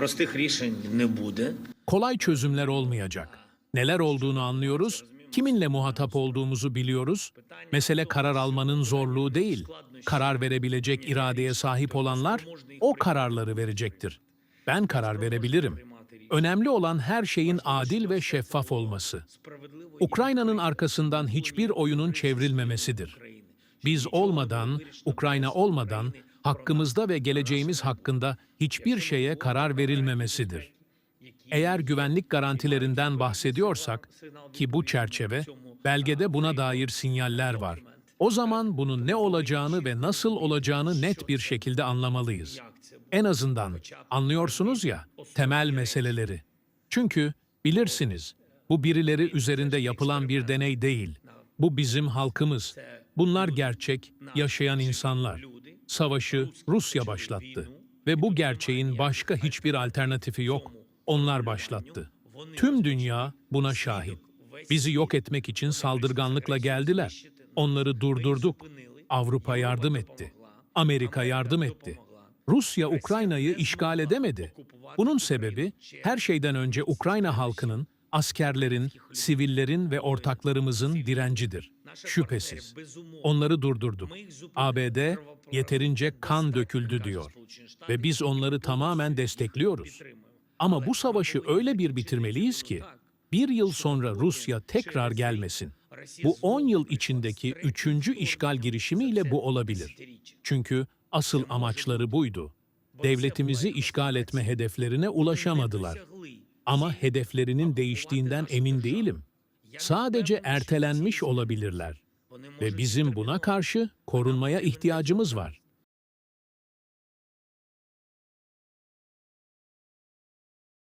простих рішень не буде. Kolay çözümler olmayacak. Neler olduğunu anlıyoruz, kiminle muhatap olduğumuzu biliyoruz. Mesele karar almanın zorluğu değil. Karar verebilecek iradeye sahip olanlar o kararları verecektir. Ben karar verebilirim. Önemli olan her şeyin adil ve şeffaf olması. Ukrayna'nın arkasından hiçbir oyunun çevrilmemesidir. Biz olmadan, Ukrayna olmadan hakkımızda ve geleceğimiz hakkında hiçbir şeye karar verilmemesidir. Eğer güvenlik garantilerinden bahsediyorsak ki bu çerçeve belgede buna dair sinyaller var. O zaman bunun ne olacağını ve nasıl olacağını net bir şekilde anlamalıyız. En azından anlıyorsunuz ya temel meseleleri. Çünkü bilirsiniz bu birileri üzerinde yapılan bir deney değil. Bu bizim halkımız. Bunlar gerçek, yaşayan insanlar. Savaşı Rusya başlattı ve bu gerçeğin başka hiçbir alternatifi yok. Onlar başlattı. Tüm dünya buna şahit. Bizi yok etmek için saldırganlıkla geldiler. Onları durdurduk. Avrupa yardım etti. Amerika yardım etti. Rusya Ukrayna'yı işgal edemedi. Bunun sebebi her şeyden önce Ukrayna halkının, askerlerin, sivillerin ve ortaklarımızın direncidir. Şüphesiz. Onları durdurduk. ABD yeterince kan döküldü diyor ve biz onları tamamen destekliyoruz. Ama bu savaşı öyle bir bitirmeliyiz ki bir yıl sonra Rusya tekrar gelmesin. Bu 10 yıl içindeki üçüncü işgal girişimiyle bu olabilir. Çünkü asıl amaçları buydu. Devletimizi işgal etme hedeflerine ulaşamadılar. Ama hedeflerinin değiştiğinden emin değilim. Sadece ertelenmiş olabilirler. Ve bizim buna karşı korunmaya ihtiyacımız var.